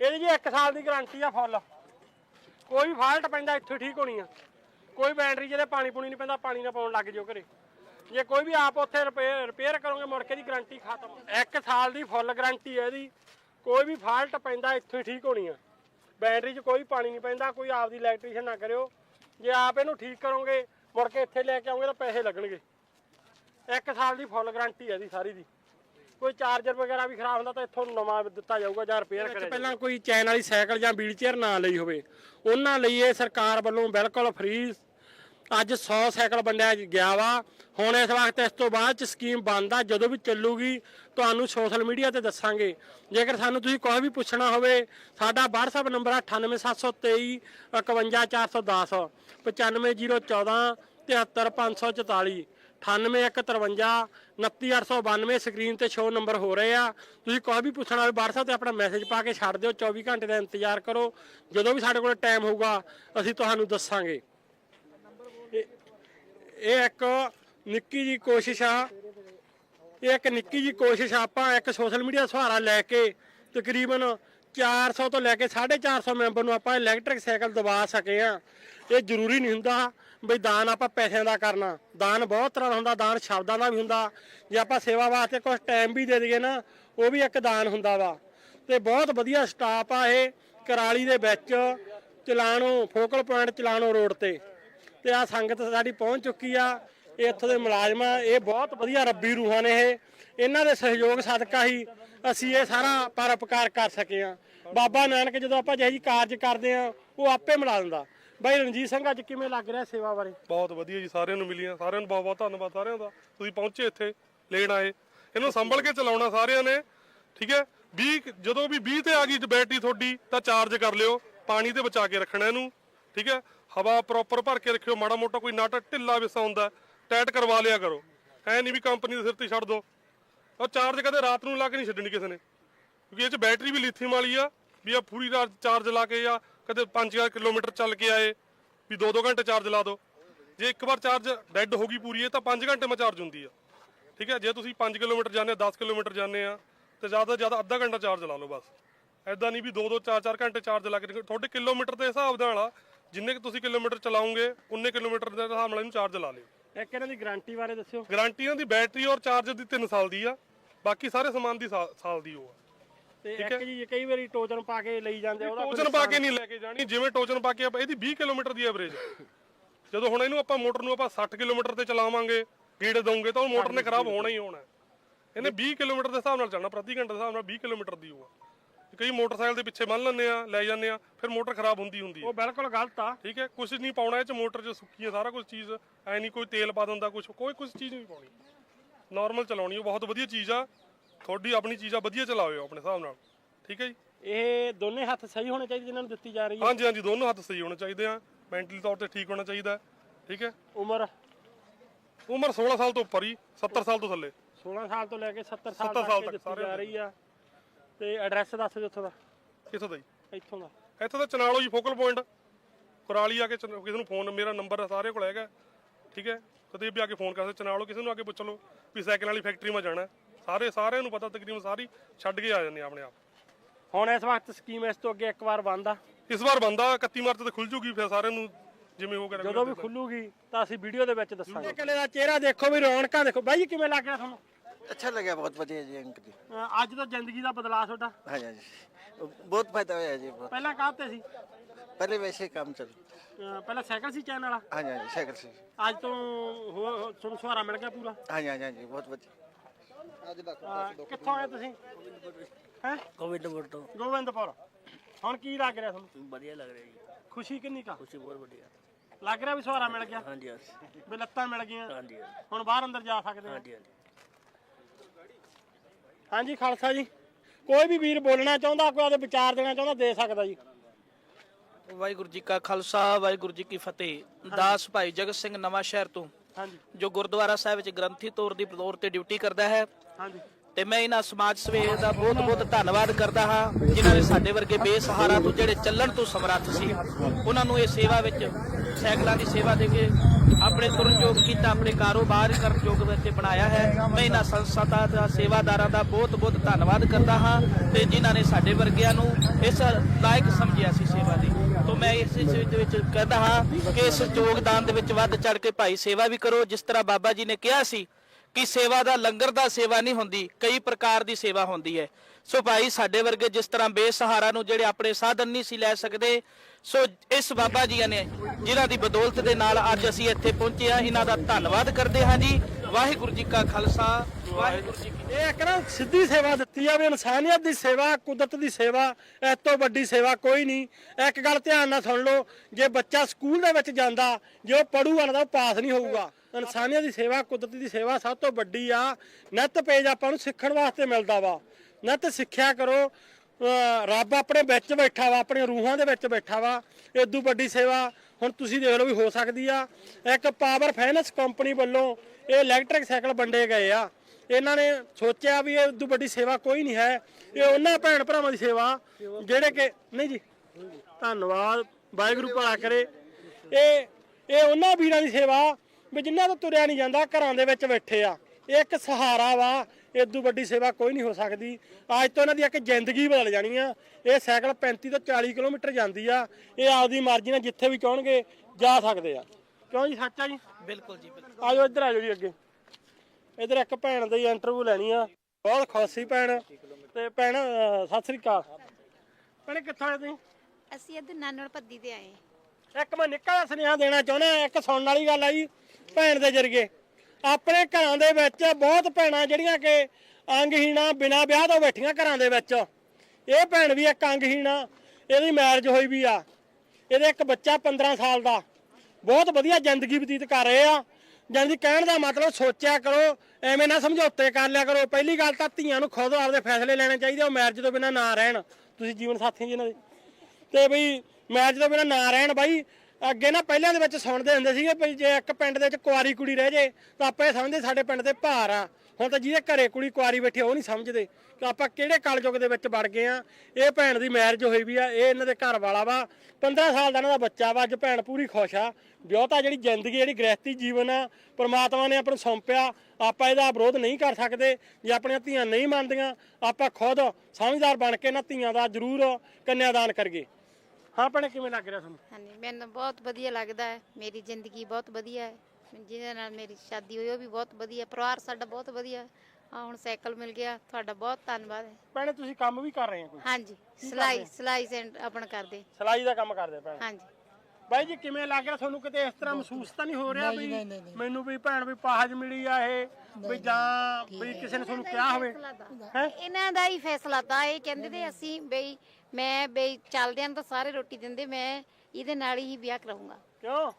ਇਹਦੀ ਜੀ 1 ਸਾਲ ਦੀ ਗਾਰੰਟੀ ਆ ਫੁੱਲ। ਕੋਈ ਫਾਲਟ ਪੈਂਦਾ, ਇੱਥੇ ਠੀਕ ਹੋਣੀ ਆ। ਕੋਈ ਬੈਟਰੀ ਜਿਹਦੇ ਪਾਣੀ ਪੂਣੀ ਨਹੀਂ ਪੈਂਦਾ, ਪਾਣੀ ਨਾ ਪਾਉਣ ਲੱਗ ਜਿਓ ਘਰੇ। ਜੇ ਕੋਈ ਵੀ ਆਪ ਉੱਥੇ ਰਿਪੇਅਰ ਰਿਪੇਅਰ ਕਰੋਗੇ, ਮੁੜ ਕੇ ਦੀ ਗਾਰੰਟੀ ਖਤਮ। 1 ਸਾਲ ਦੀ ਫੁੱਲ ਗਾਰੰਟੀ ਹੈ ਇਹਦੀ। ਕੋਈ ਵੀ ਫਾਲਟ ਪੈਂਦਾ, ਇੱਥੇ ਠੀਕ ਹੋਣੀ ਆ। ਬੈਟਰੀ 'ਚ ਕੋਈ ਪਾਣੀ ਨਹੀਂ ਪੈਂਦਾ, ਕੋਈ ਆਪ ਦੀ ਇਲੈਕਟ੍ਰੀਸ਼ੀਅਨ ਨਾ ਕਰਿਓ। ਜੇ ਆਪ ਇਹਨੂੰ ਠੀਕ ਕਰੋਗੇ, ਮੁੜ ਕੇ ਇੱਥੇ ਲੈ ਕੇ ਆਉਂਗੇ ਤਾਂ ਪੈਸੇ ਲੱਗਣਗੇ। 1 ਸਾਲ ਦੀ ਫੁੱਲ ਗਾਰੰਟੀ ਹੈ ਇਹਦੀ, ਸਾਰੀ ਦੀ। ਕੋਈ ਚਾਰਜਰ ਵਗੈਰਾ ਵੀ ਖਰਾਬ ਹੁੰਦਾ ਤਾਂ ਇੱਥੋਂ ਨਵਾਂ ਦਿੱਤਾ ਜਾਊਗਾ ਜਾਂ ਰਿਪੇਅਰ ਕਰਿਆ ਪਹਿਲਾਂ ਕੋਈ ਚੈਨ ਵਾਲੀ ਸਾਈਕਲ ਜਾਂ ਵੀਲਚੇਅਰ ਨਾ ਲਈ ਹੋਵੇ। ਉਹਨਾਂ ਲਈ ਇਹ ਸਰਕਾਰ ਵੱਲੋਂ ਬਿਲਕੁਲ ਫ੍ਰੀ ਅੱਜ 100 ਸਾਈਕਲ ਵੰਡਿਆ ਗਿਆ ਵਾ। ਹੁਣ ਇਸ ਵਕਤ ਇਸ ਤੋਂ ਬਾਅਦ ਚ ਸਕੀਮ ਬੰਦ ਆ ਜਦੋਂ ਵੀ ਚੱਲੂਗੀ ਤੁਹਾਨੂੰ ਸੋਸ਼ਲ ਮੀਡੀਆ ਤੇ ਦੱਸਾਂਗੇ। ਜੇਕਰ ਸਾਨੂੰ ਤੁਸੀਂ ਕੋਈ ਵੀ ਪੁੱਛਣਾ ਹੋਵੇ ਸਾਡਾ WhatsApp ਨੰਬਰ ਆ 98723 51410 95014 73544 98153 29892 ਸਕਰੀਨ ਤੇ ਸ਼ੋ ਨੰਬਰ ਹੋ ਰਹੇ ਆ। ਤੁਸੀਂ ਕੋਈ ਵੀ ਪੁੱਛਣਾ ਹੋਵੇ WhatsApp ਤੇ ਆਪਣਾ ਮੈਸੇਜ ਪਾ ਕੇ ਛੱਡ ਦਿਓ 24 ਘੰਟੇ ਦਾ ਇੰਤਜ਼ਾਰ ਕਰੋ। ਜਦੋਂ ਵੀ ਸਾਡੇ ਕੋਲ ਟਾਈਮ ਹੋਊਗਾ, ਅਸੀਂ ਤੁਹਾਨੂੰ ਦੱਸਾਂਗੇ। ਇਹ ਇੱਕ ਨਿੱਕੀ ਜੀ ਕੋਸ਼ਿਸ਼ ਆ। ਇਹ ਇੱਕ ਨਿੱਕੀ ਜੀ ਕੋਸ਼ਿਸ਼ ਆਪਾਂ ਇੱਕ ਸੋਸ਼ਲ ਮੀਡੀਆ ਸਹਾਰਾ ਲੈ ਕੇ ਤਕਰੀਬਨ 400 ਤੋਂ ਲੈ ਕੇ 450 ਮੈਂਬਰ ਨੂੰ ਆਪਾਂ ਇਲੈਕਟ੍ਰਿਕ ਸਾਈਕਲ ਦਵਾ ਸਕੇ ਆ। ਇਹ ਜ਼ਰੂਰੀ ਨਹੀਂ ਹੁੰਦਾ ਬਈ ਦਾਨ ਆਪਾਂ ਪੈਸਿਆਂ ਦਾ ਕਰਨਾ। ਦਾਨ ਬਹੁਤ ਤਰ੍ਹਾਂ ਦਾ ਹੁੰਦਾ, ਦਾਨ ਸ਼ਬਦਾਂ ਦਾ ਵੀ ਹੁੰਦਾ। ਜੇ ਆਪਾਂ ਸੇਵਾ ਵਾਸਤੇ ਕੁਝ ਟਾਈਮ ਵੀ ਦੇ ਦਈਏ ਨਾ, ਉਹ ਵੀ ਇੱਕ ਦਾਨ ਹੁੰਦਾ ਵਾ। ਤੇ ਬਹੁਤ ਵਧੀਆ ਸਟਾਫ ਆ ਇਹ, ਕਰਾਲੀ ਦੇ ਵਿੱਚ, Chalano focal point Chalano road ਤੇ। ਤੇ ਆ ਸੰਗਤ ਸਾਡੀ ਪਹੁੰਚ ਚੁੱਕੀ ਆ, ਇਹ ਇੱਥੋਂ ਦੇ ਮੁਲਾਜ਼ਮ ਇਹ ਬਹੁਤ ਵਧੀਆ ਰੱਬੀ ਰੂਹਾਂ ਨੇ ਇਹ। ਇਹਨਾਂ ਦੇ ਸਹਿਯੋਗ ਸਦਕਾ ਹੀ ਅਸੀਂ ਇਹ ਸਾਰਾ ਪਰਉਪਕਾਰ ਕਰ ਸਕੇ ਆ। ਬਾਬਾ ਨਾਨਕ ਜਦੋਂ ਆਪਾਂ ਜਿਹੀ ਕਾਰਜ ਕਰਦੇ ਆ, ਉਹ ਆਪੇ ਮਿਲਾ ਦਿੰਦਾ। ਬਾਈ ਰਣਜੀਤ ਸਿੰਘ ਅੱਜ ਕਿਵੇਂ ਲੱਗ ਰਿਹਾ ਸੇਵਾ ਬਾਰੇ? ਬਹੁਤ ਵਧੀਆ ਜੀ, ਸਾਰਿਆਂ ਨੂੰ ਮਿਲੀਆਂ। ਸਾਰਿਆਂ ਨੂੰ ਬਹੁਤ ਬਹੁਤ ਧੰਨਵਾਦ ਸਾਰਿਆਂ ਦਾ। ਤੁਸੀਂ ਪਹੁੰਚੇ ਇੱਥੇ, ਲੈਣ ਆਏ। ਇਹਨੂੰ ਸੰਭਲ ਕੇ ਚਲਾਉਣਾ ਸਾਰਿਆਂ ਨੇ, ਠੀਕ ਹੈ? 20 ਜਦੋਂ ਵੀ 20 ਤੇ ਆ ਗਈ ਬੈਟਰੀ ਤੁਹਾਡੀ, ਤਾਂ ਚਾਰਜ ਕਰ ਲਿਓ। ਪਾਣੀ ਤੇ ਬਚਾ ਕੇ ਰੱਖਣਾ ਇਹਨੂੰ, ਠੀਕ ਹੈ? ਹਵਾ ਪ੍ਰੋਪਰ ਭਰ ਕੇ ਰੱਖਿਓ, ਮਾੜਾ ਮੋਟਾ ਕੋਈ ਨਾਟਾ ਢਿੱਲਾ ਵਿਸਾ ਹੁੰਦਾ ਟਾਈਟ ਕਰਵਾ ਲਿਆ ਕਰੋ। ਐ ਨਹੀਂ ਵੀ ਕੰਪਨੀ ਦੇ ਸਿਰ ਤੇ ਛੱਡ ਦੋ। ਉਹ ਚਾਰਜ ਕਦੇ ਰਾਤ ਨੂੰ ਲਾ ਕੇ ਨਹੀਂ ਛੱਡਣੀ ਕਿਸੇ ਨੇ। ਕਿਉਂਕਿ ਇਹ ਚ ਬੈਟਰੀ ਵੀ ਲਿਥੀਅਮ ਵਾਲੀ ਆ, ਵੀ ਆ ਪੂਰੀ ਰਾਤ ਚਾਰਜ ਲਾ ਕੇ ਜਾਂ ਕਦੇ 5 ਕਿਲੋਮੀਟਰ ਚੱਲ ਕੇ ਆਏ ਵੀ 2-2 ਘੰਟੇ ਚਾਰਜ ਲਾ ਦਿਓ। ਜੇ ਇੱਕ ਵਾਰ ਚਾਰਜ ਡੈੱਡ ਹੋ ਗਈ ਪੂਰੀ ਇਹ ਤਾਂ 5 ਘੰਟੇ ਮੈਂ ਚਾਰਜ ਹੁੰਦੀ ਆ। ਠੀਕ ਹੈ ਜੇ ਤੁਸੀਂ 5 ਕਿਲੋਮੀਟਰ ਜਾਂਦੇ ਆ 10 ਕਿਲੋਮੀਟਰ ਜਾਂਦੇ ਆ ਤੇ ਜ਼ਿਆਦਾ ਤੋਂ ਜ਼ਿਆਦਾ ਅੱਧਾ ਘੰਟਾ ਚਾਰਜ ਲਾ ਲਓ ਬਸ। ਐਦਾਂ ਨਹੀਂ ਵੀ 2-2 4-4 ਘੰਟੇ ਚਾਰਜ ਲਾ ਕੇ ਤੁਹਾਡੇ ਕਿਲੋਮੀਟਰ ਦੇ ਹਿਸਾਬ ਦੇ ਨਾਲ ਆ ਜਿੰਨੇ ਕਿ ਤੁਸੀਂ ਕਿਲੋਮੀਟਰ ਚਲਾਓਗੇ ਉਨੇ ਕਿਲੋਮੀਟਰ ਦੇ ਹਿਸਾਬ ਨਾਲ ਇਹਨੂੰ ਚਾਰਜ ਲਾ ਲਿਓ। ਇੱਕ ਇਹਨਾਂ ਦੀ ਗਾਰੰਟੀ ਬਾਰੇ ਦੱਸਿਓ। ਗਾਰੰਟੀਆਂ ਦੀ ਬੈਟਰੀ ਔਰ ਚਾਰਜਰ ਦੀ 3 ਸਾਲ ਦੀ ਆ। ਬਾਕੀ ਸਾਰੇ ਸਮਾਨ ਦੀ ਸਾਲ ਦੀ ਉਹ ਆ। ਤੇ ਇੱਕ ਜੀ ਕਈ ਵਾਰੀ ਟੋਚਨ ਪਾ ਕੇ ਲਈ ਜਾਂਦੇ ਆ, ਉਹਦਾ ਟੋਚਨ ਪਾ ਕੇ ਨਹੀਂ ਲੈ ਕੇ ਜਾਣੀ ਜਿਵੇਂ ਟੋਚਨ ਪਾ ਕੇ ਆਪਾਂ ਇਹਦੀ 20 ਕਿਲੋਮੀਟਰ ਦੀ ਐਵਰੇਜ ਜਦੋਂ ਹੁਣ ਇਹਨੂੰ ਆਪਾਂ ਮੋਟਰ ਨੂੰ ਆਪਾਂ 60 ਕਿਲੋਮੀਟਰ ਤੇ ਚਲਾਵਾਂਗੇ ਗੇੜ ਦਵਾਂਗੇ ਤਾਂ ਉਹ ਮੋਟਰ ਨੇ ਖਰਾਬ ਹੋਣਾ ਹੀ ਹੋਣਾ। ਇਹਨੇ 20 ਕਿਲੋਮੀਟਰ ਦੇ ਹਿਸਾਬ ਨਾਲ ਚੱਲਣਾ ਪ੍ਰਤੀ ਘੰਟੇ ਦੇ ਹਿਸਾਬ ਨਾਲ 20 ਕਿਲੋਮੀਟਰ ਦੀ ਆ ਕਈ ਮੋਟਰਸਾਈਕਲ ਦੇ ਪਿੱਛੇ ਬੰਨ ਲੈਂਦੇ ਆ ਲੈ ਜਾਂਦੇ ਆ ਫਿਰ ਮੋਟਰ ਖਰਾਬ ਹੁੰਦੀ ਹੁੰਦੀ ਹੈ। ਉਹ ਬਿਲਕੁਲ ਗਲਤ ਆ। ਠੀਕ ਹੈ ਕੁਝ ਨਹੀਂ ਪਾਉਣਾ ਇਹ ਚ ਮੋਟਰ ਚ ਸੁੱਕੀ ਹੈ ਸਾਰਾ ਕੁਝ ਚੀਜ਼ ਐ ਨਹੀਂ ਕੋਈ ਤੇਲ ਪਾ ਦਿੰਦਾ ਕੁਝ ਕੋਈ ਕੁਝ ਚੀਜ਼ ਨਹੀਂ ਪਾਉਣੀ। ਨਾਰਮਲ ਚਲਾਉਣੀ ਉਹ ਬਹੁਤ ਵਧੀਆ ਚੀਜ਼ ਆ। ਤੁਹਾਡੀ ਆਪਣੀ ਚੀਜ਼ ਆ ਵਧੀਆ ਚਲਾਓ ਆਪਣੇ ਹਿਸਾਬ ਨਾਲ। ਠੀਕ ਹੈ ਜੀ? ਇਹ ਦੋਨੇ ਹੱਥ ਸਹੀ ਹੋਣੇ ਚਾਹੀਦੇ ਜਿਨ੍ਹਾਂ ਨੂੰ ਦਿੱਤੀ ਜਾ ਰਹੀ ਹੈ? ਹਾਂਜੀ ਹਾਂਜੀ ਦੋਨੋਂ ਹੱਥ ਸਹੀ ਹੋਣੇ ਚਾਹੀਦੇ ਆ। ਮੈਂਟਲੀ ਤੌਰ ਤੇ ਠੀਕ ਹੋਣਾ ਚਾਹੀਦਾ ਹੈ, ਠੀਕ ਹੈ? ਉਮਰ? ਉਮਰ 16 ਸਾਲ ਤੋਂ ਉੱਪਰ ਹੀ 70 ਸਾਲ ਤੋਂ ਥੱਲੇ। 16 ਸਾਲ ਤੋਂ ਲੈ ਕੇ 70 ਸਾਲ 70 ਸਾਲ ਤੱਕ ਤੱਕ ਦਿੱਤੀ ਸਾਰੇ ਜਾ ਰਹੀ ਆ। ਤੇ ਐਡਰੈਸ ਦੱਸ ਦਿਓ ਉੱਥੋਂ ਦਾ। ਕਿੱਥੋਂ ਦਾ ਜੀ? ਇੱਥੋਂ ਦਾ। ਇੱਥੋਂ ਦਾ ਚਨਾਲੋ ਜੀ ਫੋਕਲ ਪੁਆਇੰਟ। ਕੁਰਾਲੀ ਆ ਕੇ ਚਨ- ਕਿਸੇ ਨੂੰ ਫੋਨ ਮੇਰਾ ਨੰਬਰ ਸਾਰੇ ਕੋਲ ਹੈਗਾ। ਠੀਕ ਹੈ? ਕਦੇ ਵੀ ਆ ਕੇ ਫੋਨ ਕਰ ਸਕਦੇ ਚਨਾਲੋ ਕਿਸੇ ਨੂੰ ਆ ਕੇ ਪੁੱਛ ਲਓ ਵੀ ਸਾਈਕਲ ਵਾਲੀ ਫੈਕਟਰੀ ਮੈਂ ਜਾਣਾ। ਹੈ। ਸਾਰੇ ਸਾਰਿਆਂ ਨੂੰ ਪਤਾ ਤਕਰੀਬਨ ਸਾਰੀ ਛੱਡ ਕੇ ਆ ਜਾਂਦੇ ਆ ਆਪਣੇ ਆਪ। ਹੁਣ ਇਸ ਵਕਤ ਸਕੀਮ ਇਸ ਤੋਂ ਅੱਗੇ ਇੱਕ ਵਾਰ ਬੰਦ ਆ। ਇਸ ਵਾਰ ਬੰਦਾ 31 ਮਾਰਚ ਤੇ ਖੁੱਲ ਜੂਗੀ ਫਿਰ ਸਾਰਿਆਂ ਨੂੰ ਜਿਵੇਂ ਹੋ ਗਿਆ ਜਦੋਂ ਵੀ ਖੁੱਲੂਗੀ ਤਾਂ ਅਸੀਂ ਵੀਡੀਓ ਦੇ ਵਿੱਚ ਦੱਸਾਂਗੇ। ਕੱਲੇ ਦਾ ਚਿਹਰਾ ਦੇਖੋ ਵੀ ਰੌਣਕਾਂ ਦੇਖੋ। ਬਾਈ ਜੀ ਕਿਵੇਂ ਲੱਗ ਰਿਹਾ ਤੁਹਾਨੂੰ? ਅੱਛਾ ਲੱਗਿਆ ਬਹੁਤ ਵਧੀਆ ਜੀ ਅੰਕ ਜੀ। ਅਹ ਅੱਜ ਤਾਂ ਜ਼ਿੰਦਗੀ ਦਾ ਬਦਲਾਅ ਤੁਹਾਡਾ। ਹਾਂਜੀ ਹਾਂਜੀ। ਬਹੁਤ ਫਾਇਦਾ ਹੋਇਆ ਜੀ ਬਹੁਤ। ਪਹਿਲਾਂ ਕਾਹਤੇ ਸੀ? ਪਹਿਲੇ ਵੈਸੇ ਹੀ ਕੰਮ ਚੱਲ। ਅਹ ਪਹਿਲਾਂ ਸਾਈਕਲ ਸੀ ਚੈਨ ਵਾਲਾ? ਹਾਂਜੀ ਹਾਂਜੀ ਸਾਈਕਲ ਸੀ। ਅੱਜ ਤੋਂ ਹੋ- ਹੋ- ਤੁਹਾਨੂੰ ਸਹਾਰਾ ਮਿਲ ਗਿਆ ਪੂਰਾ। ਹਾਂਜੀ ਹਾਂਜੀ ਹਾਂਜੀ ਬਹੁਤ ਵਧੀਆ। ਅਹ ਕਿੱਥੋਂ ਆਏ ਤੁਸੀਂ? ਹੈ? ਗੋਬਿੰਦਪੁਰ ਤੋਂ। ਗੋਬਿੰਦਪੁਰ। ਹੁਣ ਕੀ ਲੱਗ ਰਿਹਾ ਤੁਹਾਨੂੰ? ਵਧੀਆ ਲੱਗ ਰਿਹਾ ਜੀ। ਖੁਸ਼ੀ ਕਿੰਨੀ ਕਾ ਖੁਸ਼ੀ ਬਹੁਤ ਵੱਡੀ ਆ। ਲੱਗ ਰਿਹਾ ਵੀ ਸਹਾਰਾ ਮਿਲ ਗਿਆ? ਹਾਂਜੀ ਹਾਂਜੀ। ਵੀ ਲੱਤਾਂ ਮਿਲ ਗਈਆਂ? ਹਾਂਜੀ ਹਾਂਜੀ। ਹੁਣ ਬਾਹਰ ਅੰਦਰ ਜਾ ਸਕਦੇ ਆ ਹਾਂਜੀ ਹਾਂਜੀ। ਹਾਂਜੀ ਖਾਲਸਾ ਜੀ। ਕੋਈ ਵੀ ਵੀਰ ਬੋਲਣਾ ਚਾਹੁੰਦਾ ਕੋਈ ਆਪਦੇ ਵਿਚਾਰ ਦੇਣਾ ਚਾਹੁੰਦਾ ਦੇ ਸਕਦਾ ਜੀ। ਵਾਹਿਗੁਰੂ ਜੀ ਕਾ ਖਾਲਸਾ ਵਾਹਿਗੁਰੂ ਜੀ ਕੀ ਫਤਿਹ। ਦਾਸ ਭਾਈ ਜਗਤ ਸਿੰਘ ਨਵਾਂ ਸ਼ਹਿਰ ਤੋਂ ਜੋ ਗੁਰਦੁਆਰਾ ਸਾਹਿਬ ਵਿੱਚ ਗ੍ਰੰਥੀ ਤੌਰ ਦੀ ਤੌਰ ਤੇ ਡਿਊਟੀ ਕਰਦਾ ਹੈ। ਹਾਂਜੀ। ਤੇ ਮੈਂ ਇਹਨਾਂ ਸਮਾਜ ਸੇਵੀਆਂ ਦਾ ਬਹੁਤ ਬਹੁਤ ਧੰਨਵਾਦ ਕਰਦਾ ਹਾਂ ਜਿਨ੍ਹਾਂ ਨੇ ਸਾਡੇ ਵਰਗੇ ਬੇਸਹਾਰਾ ਤੋਂ ਜਿਹੜੇ ਚੱਲਣ ਤੋਂ ਸਮਰੱਥ ਸੀ ਉਹਨਾਂ ਨੂੰ ਇਹ ਸੇਵਾ ਵਿੱਚ ਸਾਈਕਲਾਂ ਦੀ ਸੇਵਾ ਦੇ ਕੇ ਆਪਣੇ ਤੁਰਨ ਯੋਗ ਕੀਤਾ ਆਪਣੇ ਕਾਰੋਬਾਰ ਕਰਨ ਯੋਗ ਵਿੱਚ ਬਣਾਇਆ ਹੈ। ਮੈਂ ਇਹਨਾਂ ਸੰਸਥਾ ਦਾ ਸੇਵਾਦਾਰਾਂ ਦਾ ਬਹੁਤ ਬਹੁਤ ਧੰਨਵਾਦ ਕਰਦਾ ਹਾਂ ਤੇ ਜਿਨ੍ਹਾਂ ਨੇ ਸਾਡੇ ਵਰਗਿਆਂ ਨੂੰ ਇਸ ਲਾਇਕ ਸਮਝਿਆ ਸੀ ਸੇਵਾ ਦੀ। ਮੈਂ ਇਸ ਚੀਜ਼ ਵਿੱਚ ਕਹਿੰਦਾ ਹਾਂ ਕਿ ਇਸ ਯੋਗਦਾਨ ਦੇ ਵਿੱਚ ਵੱਧ ਚੜ ਕੇ ਭਾਈ ਸੇਵਾ ਵੀ ਕਰੋ, ਜਿਸ ਤਰ੍ਹਾਂ ਬਾਬਾ ਜੀ ਨੇ ਕਿਹਾ ਸੀ ਕਿ ਸੇਵਾ ਦਾ, ਲੰਗਰ ਦਾ ਸੇਵਾ ਨਹੀਂ ਹੁੰਦੀ, ਕਈ ਪ੍ਰਕਾਰ ਦੀ ਸੇਵਾ ਹੁੰਦੀ ਹੈ। ਸੋ ਭਾਈ, ਸਾਡੇ ਵਰਗੇ ਜਿਸ ਤਰ੍ਹਾਂ ਬੇਸਹਾਰਾ ਨੂੰ ਜਿਹੜੇ ਆਪਣੇ ਸਾਧਨ ਨਹੀਂ ਸੀ ਲੈ ਸਕਦੇ, ਸੋ ਇਸ ਬਾਬਾ ਜੀ ਨੇ ਜਿਨ੍ਹਾਂ ਦੀ ਬਦੌਲਤ ਦੇ ਨਾਲ ਅੱਜ ਅਸੀਂ ਇੱਥੇ ਪਹੁੰਚੇ ਹਾਂ, ਇਹਨਾਂ ਦਾ ਧੰਨਵਾਦ ਕਰਦੇ ਹਾਂ ਜੀ। ਵਾਹਿਗੁਰੂ ਜੀ ਕਾ ਖਾਲਸਾ, ਵਾਹਿਗੁਰੂ ਜੀ ਕੀ ਇਹ ਇੱਕ ਨਾ ਸਿੱਧੀ ਸੇਵਾ ਦਿੱਤੀ ਆ ਵੀ ਇਨਸਾਨੀਅਤ ਦੀ ਸੇਵਾ, ਕੁਦਰਤ ਦੀ ਸੇਵਾ, ਇਸ ਤੋਂ ਵੱਡੀ ਸੇਵਾ ਕੋਈ ਨਹੀਂ। ਇੱਕ ਗੱਲ ਧਿਆਨ ਨਾਲ ਸੁਣ ਲਓ, ਜੇ ਬੱਚਾ ਸਕੂਲ ਦੇ ਵਿੱਚ ਜਾਂਦਾ, ਜੇ ਉਹ ਪੜੂਗਾ ਨਾ, ਤਾਂ ਉਹ ਪਾਸ ਨਹੀਂ ਹੋਊਗਾ। ਇਨਸਾਨੀਅਤ ਦੀ ਸੇਵਾ, ਕੁਦਰਤ ਦੀ ਸੇਵਾ ਸਭ ਤੋਂ ਵੱਡੀ ਆ। ਨਿੱਤ ਪੇਜ ਆਪਾਂ ਨੂੰ ਸਿੱਖਣ ਵਾਸਤੇ ਮਿਲਦਾ ਵਾ। ਨਿੱਤ ਸਿੱਖਿਆ ਕਰੋ। ਰੱਬ ਆਪਣੇ ਵਿੱਚ ਬੈਠਾ ਵਾ, ਆਪਣੀਆਂ ਰੂਹਾਂ ਦੇ ਵਿੱਚ ਬੈਠਾ ਵਾ। ਇਦੋਂ ਵੱਡੀ ਸੇਵਾ ਹੁਣ ਤੁਸੀਂ ਦੇਖ ਲਓ ਵੀ ਹੋ ਸਕਦੀ ਆ। ਇੱਕ ਪਾਵਰ ਫਾਈਨੈਂਸ ਕੰਪਨੀ ਵੱਲੋਂ ਇਹ ਇਲੈਕਟ੍ਰਿਕ ਸਾਈਕਲ ਵੰਡੇ ਗਏ ਆ। ਇਹਨਾਂ ਨੇ ਸੋਚਿਆ ਵੀ ਇਹ ਉਦੋਂ ਵੱਡੀ ਸੇਵਾ ਕੋਈ ਨਹੀਂ ਹੈ। ਇਹ ਉਹਨਾਂ ਭੈਣ ਭਰਾਵਾਂ ਦੀ ਸੇਵਾ। ਜਿਹੜੇ ਕਿ ਨਹੀਂ ਜੀ। ਧੰਨਵਾਦ। ਵਾਹਿਗੁਰੂ ਭਲਾ ਕਰੇ। ਇਹ ਇਹ ਉਹਨਾਂ ਵੀਰਾਂ ਦੀ ਸੇਵਾ। ਵੀ ਜਿਨ੍ਹਾਂ ਤੋਂ ਤੁਰਿਆ ਨਹੀਂ ਜਾਂਦਾ ਘਰਾਂ ਦੇ ਵਿੱਚ ਬੈਠੇ ਆ। ਇਹ ਇੱਕ ਸਹਾਰਾ ਵਾ ਇਦੋਂ ਵੱਡੀ ਸੇਵਾ ਕੋਈ ਨਹੀਂ ਹੋ ਸਕਦੀ। ਅੱਜ ਤੋਂ ਇਹਨਾਂ ਦੀ ਇੱਕ ਜ਼ਿੰਦਗੀ ਬਦਲ ਜਾਣੀ ਆ। ਇਹ ਸਾਈਕਲ 35 ਤੋਂ 40 ਕਿਲੋਮੀਟਰ ਜਾਂਦੀ ਆ। ਇਹ ਆਪਦੀ ਮਰਜ਼ੀ ਨਾਲ ਜਿੱਥੇ ਵੀ ਚਾਹਣਗੇ ਜਾ ਸਕਦੇ ਆ। ਕਿਉਂ ਜੀ ਸੱਚ ਆ ਜੀ? ਬਿਲਕੁਲ ਜੀ ਬਿਲਕੁਲ। ਆਜੋ ਇੱਧਰ ਆਜੋ ਜੀ ਅੱਗੇ। ਇੱਧਰ ਇੱਕ ਭੈਣ ਦੀ ਇੰਟਰਵਿਊ ਲੈਣੀ ਆ। ਬਹੁਤ ਖੁਸ਼ੀ ਭੈਣ। ਤੇ ਭੈਣ ਸਤਿ ਸ੍ਰੀ ਅਕਾਲ। ਭੈਣੇ ਕਿੱਥੋਂ ਆਏ ਤੁਸੀਂ? ਅਸੀਂ ਇੱਧਰ ਨਾਨੋਲ ਭੱਦੀ ਤੇ ਆਏ। ਇੱਕ ਮੈਂ ਨਿੱਕਾ ਜਿਹਾ ਸੁਨੇਹਾ ਦੇਣਾ ਚਾਹੁੰਦਾ ਇੱਕ ਸੁਣਨ ਵਾਲੀ ਗੱਲ ਆ ਜੀ। ਭੈਣ ਦੇ ਜਰੀਏ। ਆਪਣੇ ਘਰਾਂ ਦੇ ਵਿੱਚ ਬਹੁਤ ਭੈਣਾਂ ਜਿਹੜੀਆਂ ਕਿ ਅੰਗਹੀਣਾ ਬਿਨਾਂ ਵਿਆਹ ਤੋਂ ਬੈਠੀਆਂ ਘਰਾਂ ਦੇ ਵਿੱਚ। ਇਹ ਭੈਣ ਵੀ ਇੱਕ ਅੰਗਹੀਣ ਆ ਇਹਦੀ ਮੈਰਿਜ ਹੋਈ ਵੀ ਆ। ਇਹਦੇ ਇੱਕ ਬੱਚਾ 15 ਸਾਲ ਦਾ। ਬਹੁਤ ਵਧੀਆ ਜ਼ਿੰਦਗੀ ਬਤੀਤ ਕਰ ਰਹੇ ਆ। ਜਾਣੀ ਕਹਿਣ ਦਾ ਮਤਲਬ ਸੋਚਿਆ ਕਰੋ, ਐਵੇਂ ਨਾ ਸਮਝੌਤੇ ਕਰ ਲਿਆ ਕਰੋ। ਪਹਿਲੀ ਗੱਲ ਤਾਂ ਧੀਆਂ ਨੂੰ ਖੁਦ ਆਪਦੇ ਫੈਸਲੇ ਲੈਣੇ ਚਾਹੀਦੇ ਉਹ ਮੈਰਿਜ ਤੋਂ ਬਿਨਾਂ ਨਾ ਰਹਿਣ। ਤੁਸੀਂ ਜੀਵਨ ਸਾਥੀ ਜੀ ਇਹਨਾਂ ਦੇ। ਤੇ ਬਈ ਮੈਰਿਜ ਤੋਂ ਬਿਨਾਂ ਨਾ ਰਹਿਣ ਬਾਈ। ਅੱਗੇ ਨਾ ਪਹਿਲਾਂ ਦੇ ਵਿੱਚ ਸੁਣਦੇ ਹੁੰਦੇ ਸੀਗੇ ਵੀ ਜੇ ਇੱਕ ਪਿੰਡ ਦੇ ਵਿੱਚ ਕੁਆਰੀ ਕੁੜੀ ਰਹਿ ਜੇ, ਤਾਂ ਆਪਾਂ ਇਹ ਸਮਝਦੇ ਸਾਡੇ ਪਿੰਡ ਤੇ ਭਾਰ ਆ। ਹੁਣ ਤਾਂ ਜਿਹਦੇ ਘਰੇ ਕੁੜੀ ਕੁਆਰੀ ਬੈਠੀ ਉਹ ਨਹੀਂ ਸਮਝਦੇ ਕਿ ਆਪਾਂ ਕਿਹੜੇ ਕਲਯੁਗ ਦੇ ਵਿੱਚ ਵੜ ਗਏ ਆ। ਇਹ ਭੈਣ ਦੀ ਮੈਰਿਜ ਹੋਈ ਵੀ ਆ, ਇਹ ਇਹਨਾਂ ਦੇ ਘਰ ਵਾਲਾ ਵਾ। 15 ਸਾਲ ਦਾ ਇਹਨਾਂ ਦਾ ਬੱਚਾ ਵਾ, ਅੱਜ ਭੈਣ ਪੂਰੀ ਖੁਸ਼ ਆ। ਵਿਆਹਤਾ ਜਿਹੜੀ ਜ਼ਿੰਦਗੀ ਜਿਹੜੀ ਗ੍ਰਹਿਸਤੀ ਜੀਵਨ ਆ, ਪਰਮਾਤਮਾ ਨੇ ਆਪਾਂ ਨੂੰ ਸੌਂਪਿਆ। ਆਪਾਂ ਇਹਦਾ ਵਿਰੋਧ ਨਹੀਂ ਕਰ ਸਕਦੇ, ਜੇ ਆਪਣੀਆਂ ਧੀਆਂ ਨਹੀਂ ਮੰਨਦੀਆਂ, ਆਪਾਂ ਖੁਦ ਸਮਝਦਾਰ ਬਣ ਕੇ ਇਹਨਾਂ ਧੀਆਂ ਦਾ ਜ਼ਰੂਰ ਕੰਨਿਆਦਾਨ ਕਰੀਏ। ਹਾਂ ਭੈਣੇ ਕਿਵੇਂ ਲੱਗ ਰਿਹਾ ਤੁਹਾਨੂੰ? ਹਾਂਜੀ ਮੈਨੂੰ ਬਹੁਤ ਵਧੀਆ ਲੱਗਦਾ ਹੈ। ਮੇਰੀ ਜ਼ਿੰਦਗੀ ਬਹੁਤ ਵਧੀਆ ਹੈ। ਜਿਹਦੇ ਨਾਲ ਮੇਰੀ ਸ਼ਾਦੀ ਹੋਈ ਉਹ ਵੀ ਬਹੁਤ ਵਧੀਆ ਪਰਿਵਾਰ ਸਾਡਾ ਬਹੁਤ ਵਧੀਆ ਹੈ। ਆ ਹੁਣ ਸਾਈਕਲ ਮਿਲ ਗਿਆ। ਤੁਹਾਡਾ ਬਹੁਤ ਧੰਨਵਾਦ ਹੈ। ਭੈਣੇ ਤੁਸੀਂ ਕੰਮ ਵੀ ਕਰ ਰਹੇ ਹੋ ਕੋਈ? ਹਾਂਜੀ ਸਿਲਾਈ ਸਿਲਾਈ ਸੈਂਟ ਆਪਣਾ ਕਰਦੇ। ਸਿਲਾਈ ਦਾ ਕੰਮ ਕਰਦੇ ਭੈਣ? ਹਾਂਜੀ। ਬਾਈ ਜੀ ਕਿਵੇਂ ਲੱਗ ਰਿਹਾ? ਤੁਹਾਨੂੰ ਕਿਤੇ ਇਸ ਤਰ੍ਹਾਂ ਮਹਿਸੂਸ ਤਾਂ ਨਹੀਂ ਹੋ ਰਿਹਾ ਵੀ ਮੈਨੂੰ ਵੀ ਭੈਣ ਵੀ ਪਾਹਜ ਮਿਲੀ ਆ ਇਹ ਵੀ ਜਾਂ ਵੀ ਕਿਸੇ ਨੇ ਤੁਹਾਨੂੰ ਕਿਹਾ ਹੋਵੇ? ਹੈ ਇਹਨਾਂ ਦਾ ਹੀ ਫੈਸਲਾ ਤਾਂ ਇਹ ਕਹਿੰਦੇ ਤੇ ਅਸੀਂ ਬਈ ਮੈਂ ਬਈ ਚੱਲਦਿਆਂ ਨੂੰ ਤਾਂ ਸਾਰੇ ਰੋਟੀ ਦਿੰਦੇ ਮੈਂ ਇਹਦੇ ਨਾਲ ਹੀ ਵਿਆਹ ਕਰਾਉਂਗਾ ਕਿਉਂ?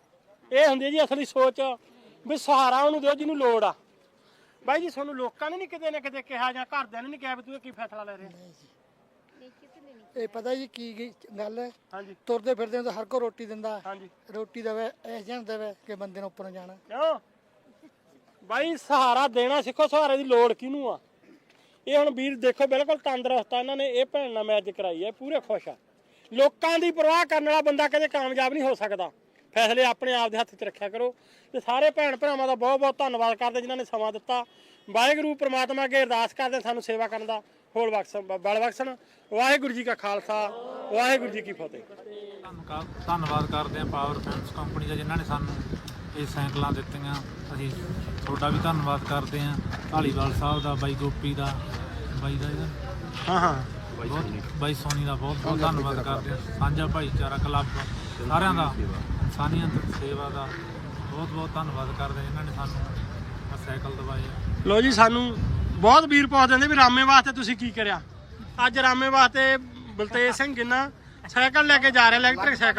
ਇਹ ਹੁੰਦੀ ਹੈ ਜੀ ਅਸਲੀ ਸੋਚ ਵੀ ਸਹਾਰਾ ਉਹਨੂੰ ਦਿਓ ਜਿਹਨੂੰ ਲੋੜ ਆ। ਬਾਈ ਜੀ ਤੁਹਾਨੂੰ ਲੋਕਾਂ ਨੇ ਨਹੀਂ ਕਿਤੇ ਨਾ ਕਿਤੇ ਕਿਹਾ ਜਾਂ ਘਰਦਿਆਂ ਨੇ ਨਹੀਂ ਕਿਹਾ ਵੀ ਤੂੰ ਇਹ ਕੀ ਫੈਸਲਾ ਲੈ ਰਿਹਾ? ਇਹ ਪਤਾ ਜੀ ਕੀ ਗੱਲ ਹੈ? ਹਾਂਜੀ। ਤੁਰਦੇ ਫਿਰਦੇ ਨੂੰ ਤਾਂ ਹਰ ਕੋ ਰੋਟੀ ਦਿੰਦਾ। ਹਾਂਜੀ। ਰੋਟੀ ਦੇਵੇ ਐਸ ਜਣ ਦੇਵੇ ਕਿ ਬੰਦੇ ਨੂੰ ਉੱਪਰੋਂ ਜਾਣਾ। ਕਿਉਂ? ਬਾਈ ਸਹਾਰਾ ਦੇਣਾ ਸਿੱਖੋ ਸਹਾਰੇ ਦੀ ਲੋੜ ਕਿਹਨੂੰ ਆ? ਇਹ ਹੁਣ ਵੀਰ ਦੇਖੋ ਬਿਲਕੁਲ ਤੰਦਰੁਸਤ ਆ। ਇਹਨਾਂ ਨੇ ਇਹ ਭੈਣ ਨਾਲ ਮੈਚ ਕਰਾਈ ਹੈ ਪੂਰੇ ਖੁਸ਼ ਆ। ਲੋਕਾਂ ਦੀ ਪਰਵਾਹ ਕਰਨ ਵਾਲਾ ਬੰਦਾ ਕਦੇ ਕਾਮਯਾਬ ਨਹੀਂ ਹੋ ਸਕਦਾ। ਫੈਸਲੇ ਆਪਣੇ ਆਪ ਦੇ ਹੱਥ 'ਚ ਰੱਖਿਆ ਕਰੋ। ਤੇ ਸਾਰੇ ਭੈਣ ਭਰਾਵਾਂ ਦਾ ਬਹੁਤ ਬਹੁਤ ਧੰਨਵਾਦ ਕਰਦੇ ਜਿਨ੍ਹਾਂ ਨੇ ਸਮਾਂ ਦਿੱਤਾ। ਵਾਹਿਗੁਰੂ ਪ੍ਰਮਾਤਮਾ ਅੱਗੇ ਅਰਦਾਸ ਕਰਦੇ ਸਾਨੂੰ ਸੇਵਾ ਕਰਨ ਦਾ। ਹੋਲ ਬਖਸ਼ਣ ਬਲ ਬਖਸ਼ਣ। ਵਾਹਿਗੁਰੂ ਜੀ ਕਾ ਖਾਲਸਾ ਵਾਹਿਗੁਰੂ ਜੀ ਕੀ ਫਤਿਹ। ਧੰਨਵਾਦ ਕਰਦੇ ਹਾਂ ਪਾਵਰ ਫਾਈਨੈਂਸ ਕੰਪਨੀ ਦਾ ਜਿਨ੍ਹਾਂ ਨੇ ਸਾਨੂੰ ਇਹ ਸਾਈਕਲਾਂ ਦਿੱਤੀਆਂ। ਅਸੀਂ ਤੁਹਾਡਾ ਵੀ ਧੰਨਵਾਦ ਕਰਦੇ ਹਾਂ। ਢਾਲੀਵਾਲ ਸਾਹਿਬ ਦਾ ਬਾਈ ਗੋਪੀ ਦਾ ਬਾਈ ਦਾ ਇਹਦਾ। ਹਾਂ ਹਾਂ। ਬਹੁਤ ਬਾਈ ਸੋਨੀ ਦਾ ਬਹੁਤ ਬਹੁਤ ਧੰਨਵਾਦ ਕਰਦੇ ਹਾਂ। ਸਾਂਝਾ ਭਾਈਚਾਰਾ ਕਲੱਬ ਸਾਰਿਆਂ ਦਾ ਇਨਸਾਨੀਅਤ ਸੇਵਾ। ਦਾ ਬਹੁਤ ਬਹੁਤ ਧੰਨਵਾਦ ਕਰਦੇ ਹਾਂ। ਜਿਨ੍ਹਾਂ ਨੇ ਸਾਨੂੰ ਸਾਈਕਲ ਦਵਾਏ ਲੋ ਜੀ ਸਾਨੂੰ ਬਹੁਤ ਵੀਰ ਪਾ ਦਿੰਦੇ ਵੀ ਰਾਮੇ ਵਾਸਤੇ ਤੁਸੀਂ ਕੀ ਕਰਿਆ? ਅੱਜ ਰਾਮੇ ਵਾਸਤੇ ਬਲਤੇਜ ਸਿੰਘ ਗਿੱਨਾ ਸਾਈਕਲ ਲੈ ਕੇ ਜਾ ਰਿਹਾ ਇਲੈਕਟ੍ਰਿਕ ਸਾਈਕਲ।